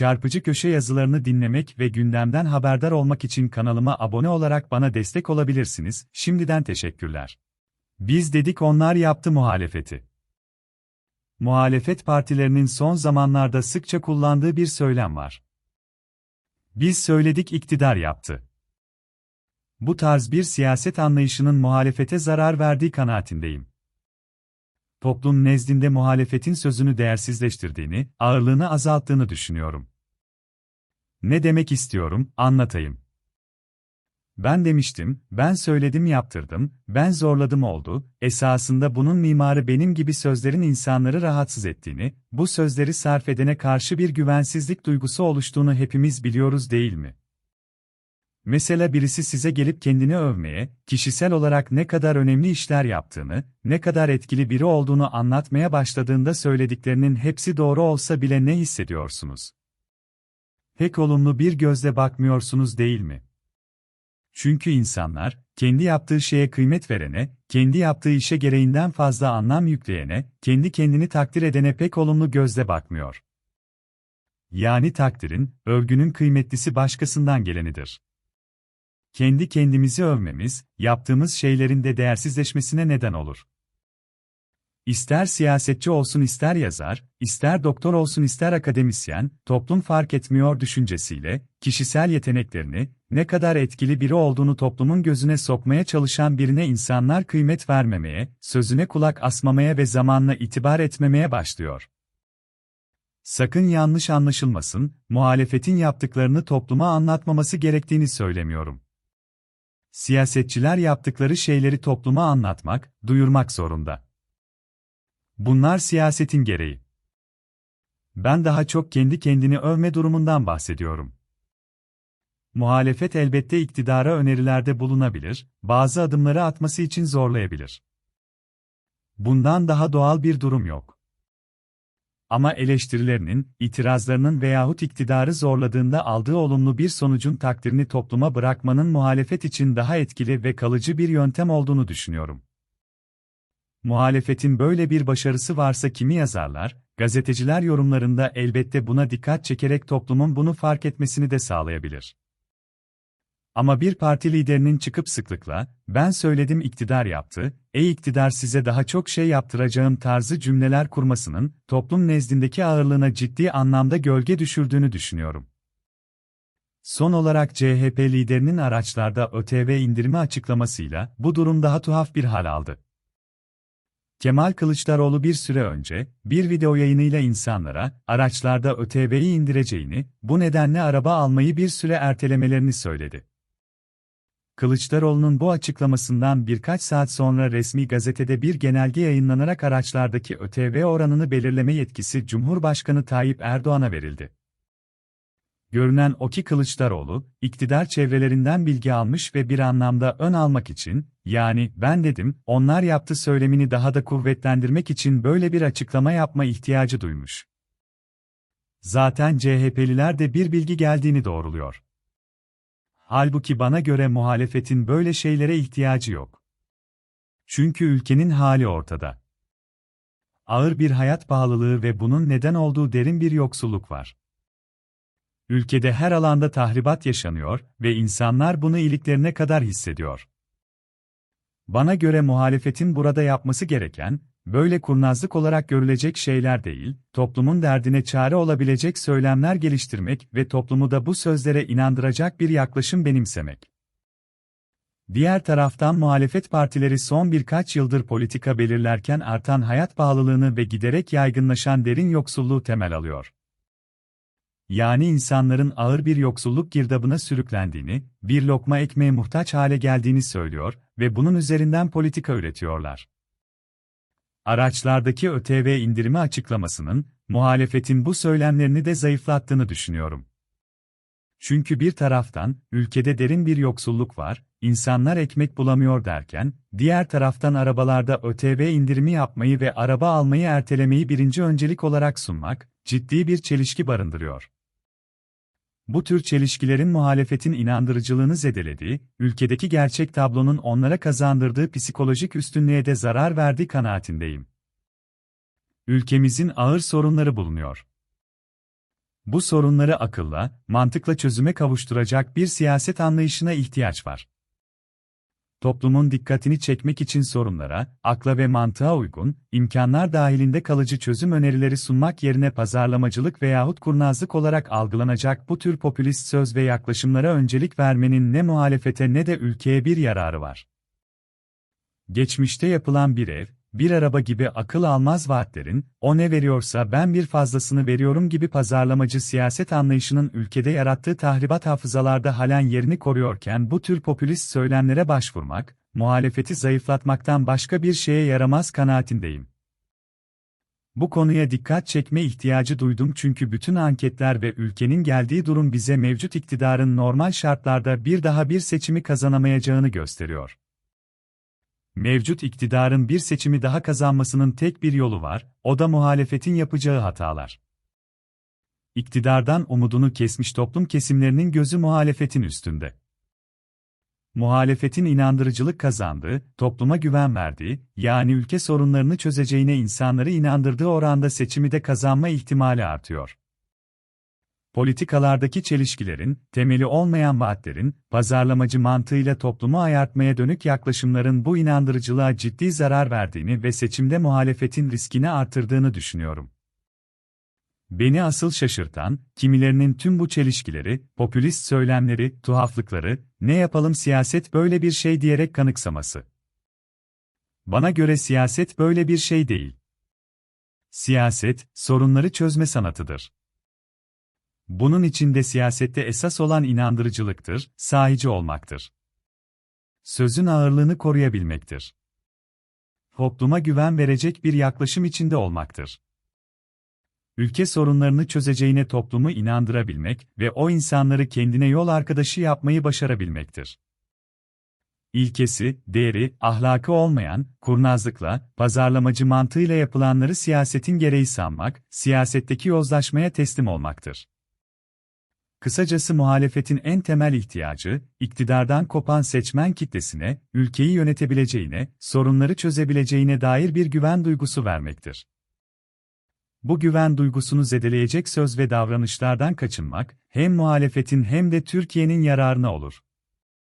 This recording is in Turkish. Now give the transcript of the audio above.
çarpıcı köşe yazılarını dinlemek ve gündemden haberdar olmak için kanalıma abone olarak bana destek olabilirsiniz. Şimdiden teşekkürler. Biz dedik onlar yaptı muhalefeti. Muhalefet partilerinin son zamanlarda sıkça kullandığı bir söylem var. Biz söyledik iktidar yaptı. Bu tarz bir siyaset anlayışının muhalefete zarar verdiği kanaatindeyim. Toplum nezdinde muhalefetin sözünü değersizleştirdiğini, ağırlığını azalttığını düşünüyorum. Ne demek istiyorum, anlatayım. Ben demiştim, ben söyledim yaptırdım, ben zorladım oldu, esasında bunun mimarı benim gibi sözlerin insanları rahatsız ettiğini, bu sözleri sarf edene karşı bir güvensizlik duygusu oluştuğunu hepimiz biliyoruz değil mi? Mesela birisi size gelip kendini övmeye, kişisel olarak ne kadar önemli işler yaptığını, ne kadar etkili biri olduğunu anlatmaya başladığında söylediklerinin hepsi doğru olsa bile ne hissediyorsunuz? Pek olumlu bir gözle bakmıyorsunuz değil mi? Çünkü insanlar, kendi yaptığı şeye kıymet verene, kendi yaptığı işe gereğinden fazla anlam yükleyene, kendi kendini takdir edene pek olumlu gözle bakmıyor. Yani takdirin, övgünün kıymetlisi başkasından gelenidir. Kendi kendimizi övmemiz, yaptığımız şeylerin de değersizleşmesine neden olur. İster siyasetçi olsun ister yazar, ister doktor olsun ister akademisyen, toplum fark etmiyor düşüncesiyle, kişisel yeteneklerini, ne kadar etkili biri olduğunu toplumun gözüne sokmaya çalışan birine insanlar kıymet vermemeye, sözüne kulak asmamaya ve zamanla itibar etmemeye başlıyor. Sakın yanlış anlaşılmasın, muhalefetin yaptıklarını topluma anlatmaması gerektiğini söylemiyorum. Siyasetçiler yaptıkları şeyleri topluma anlatmak, duyurmak zorunda. Bunlar siyasetin gereği. Ben daha çok kendi kendini övme durumundan bahsediyorum. Muhalefet elbette iktidara önerilerde bulunabilir, bazı adımları atması için zorlayabilir. Bundan daha doğal bir durum yok. Ama eleştirilerinin, itirazlarının veyahut iktidarı zorladığında aldığı olumlu bir sonucun takdirini topluma bırakmanın muhalefet için daha etkili ve kalıcı bir yöntem olduğunu düşünüyorum. Muhalefetin böyle bir başarısı varsa kimi yazarlar, gazeteciler yorumlarında elbette buna dikkat çekerek toplumun bunu fark etmesini de sağlayabilir. Ama bir parti liderinin çıkıp sıklıkla, ben söyledim iktidar yaptı, ey iktidar size daha çok şey yaptıracağım tarzı cümleler kurmasının, toplum nezdindeki ağırlığına ciddi anlamda gölge düşürdüğünü düşünüyorum. Son olarak CHP liderinin araçlarda ÖTV indirimi açıklamasıyla bu durum daha tuhaf bir hal aldı. Kemal Kılıçdaroğlu bir süre önce, bir video yayınıyla insanlara, araçlarda ÖTV'yi indireceğini, bu nedenle araba almayı bir süre ertelemelerini söyledi. Kılıçdaroğlu'nun bu açıklamasından birkaç saat sonra resmi gazetede bir genelge yayınlanarak araçlardaki ÖTV oranını belirleme yetkisi Cumhurbaşkanı Tayyip Erdoğan'a verildi. Görünen o ki Kılıçdaroğlu, iktidar çevrelerinden bilgi almış ve bir anlamda ön almak için, yani ben dedim, onlar yaptı söylemini daha da kuvvetlendirmek için böyle bir açıklama yapma ihtiyacı duymuş. Zaten CHP'liler de bir bilgi geldiğini doğruluyor. Halbuki bana göre muhalefetin böyle şeylere ihtiyacı yok. Çünkü ülkenin hali ortada. Ağır bir hayat pahalılığı ve bunun neden olduğu derin bir yoksulluk var. Ülkede her alanda tahribat yaşanıyor ve insanlar bunu iliklerine kadar hissediyor. Bana göre muhalefetin burada yapması gereken, böyle kurnazlık olarak görülecek şeyler değil, toplumun derdine çare olabilecek söylemler geliştirmek ve toplumu da bu sözlere inandıracak bir yaklaşım benimsemek. Diğer taraftan muhalefet partileri son birkaç yıldır politika belirlerken artan hayat pahalılığını ve giderek yaygınlaşan derin yoksulluğu temel alıyor. Yani insanların ağır bir yoksulluk girdabına sürüklendiğini, bir lokma ekmeğe muhtaç hale geldiğini söylüyor ve bunun üzerinden politika üretiyorlar. Araçlardaki ÖTV indirimi açıklamasının, muhalefetin bu söylemlerini de zayıflattığını düşünüyorum. Çünkü bir taraftan, ülkede derin bir yoksulluk var, insanlar ekmek bulamıyor derken, diğer taraftan arabalarda ÖTV indirimi yapmayı ve araba almayı ertelemeyi birinci öncelik olarak sunmak, ciddi bir çelişki barındırıyor. Bu tür çelişkilerin muhalefetin inandırıcılığını zedelediği, ülkedeki gerçek tablonun onlara kazandırdığı psikolojik üstünlüğe de zarar verdiği kanaatindeyim. Ülkemizin ağır sorunları bulunuyor. Bu sorunları akılla, mantıkla çözüme kavuşturacak bir siyaset anlayışına ihtiyaç var. Toplumun dikkatini çekmek için sorunlara, akla ve mantığa uygun, imkanlar dahilinde kalıcı çözüm önerileri sunmak yerine pazarlamacılık veyahut kurnazlık olarak algılanacak bu tür popülist söz ve yaklaşımlara öncelik vermenin ne muhalefete ne de ülkeye bir yararı var. Geçmişte yapılan bir ev, bir araba gibi akıl almaz vaatlerin, o ne veriyorsa ben bir fazlasını veriyorum gibi pazarlamacı siyaset anlayışının ülkede yarattığı tahribat hafızalarda halen yerini koruyorken bu tür popülist söylemlere başvurmak, muhalefeti zayıflatmaktan başka bir şeye yaramaz kanaatindeyim. Bu konuya dikkat çekme ihtiyacı duydum çünkü bütün anketler ve ülkenin geldiği durum bize mevcut iktidarın normal şartlarda bir daha bir seçimi kazanamayacağını gösteriyor. Mevcut iktidarın bir seçimi daha kazanmasının tek bir yolu var, o da muhalefetin yapacağı hatalar. İktidardan umudunu kesmiş toplum kesimlerinin gözü muhalefetin üstünde. Muhalefetin inandırıcılık kazandığı, topluma güven verdiği, yani ülke sorunlarını çözeceğine insanları inandırdığı oranda seçimi de kazanma ihtimali artıyor politikalardaki çelişkilerin, temeli olmayan vaatlerin, pazarlamacı mantığıyla toplumu ayartmaya dönük yaklaşımların bu inandırıcılığa ciddi zarar verdiğini ve seçimde muhalefetin riskini artırdığını düşünüyorum. Beni asıl şaşırtan, kimilerinin tüm bu çelişkileri, popülist söylemleri, tuhaflıkları, ne yapalım siyaset böyle bir şey diyerek kanıksaması. Bana göre siyaset böyle bir şey değil. Siyaset, sorunları çözme sanatıdır. Bunun içinde siyasette esas olan inandırıcılıktır, sahici olmaktır. Sözün ağırlığını koruyabilmektir. Topluma güven verecek bir yaklaşım içinde olmaktır. Ülke sorunlarını çözeceğine toplumu inandırabilmek ve o insanları kendine yol arkadaşı yapmayı başarabilmektir. İlkesi, değeri, ahlakı olmayan, kurnazlıkla, pazarlamacı mantığıyla yapılanları siyasetin gereği sanmak, siyasetteki yozlaşmaya teslim olmaktır. Kısacası muhalefetin en temel ihtiyacı, iktidardan kopan seçmen kitlesine, ülkeyi yönetebileceğine, sorunları çözebileceğine dair bir güven duygusu vermektir. Bu güven duygusunu zedeleyecek söz ve davranışlardan kaçınmak, hem muhalefetin hem de Türkiye'nin yararına olur.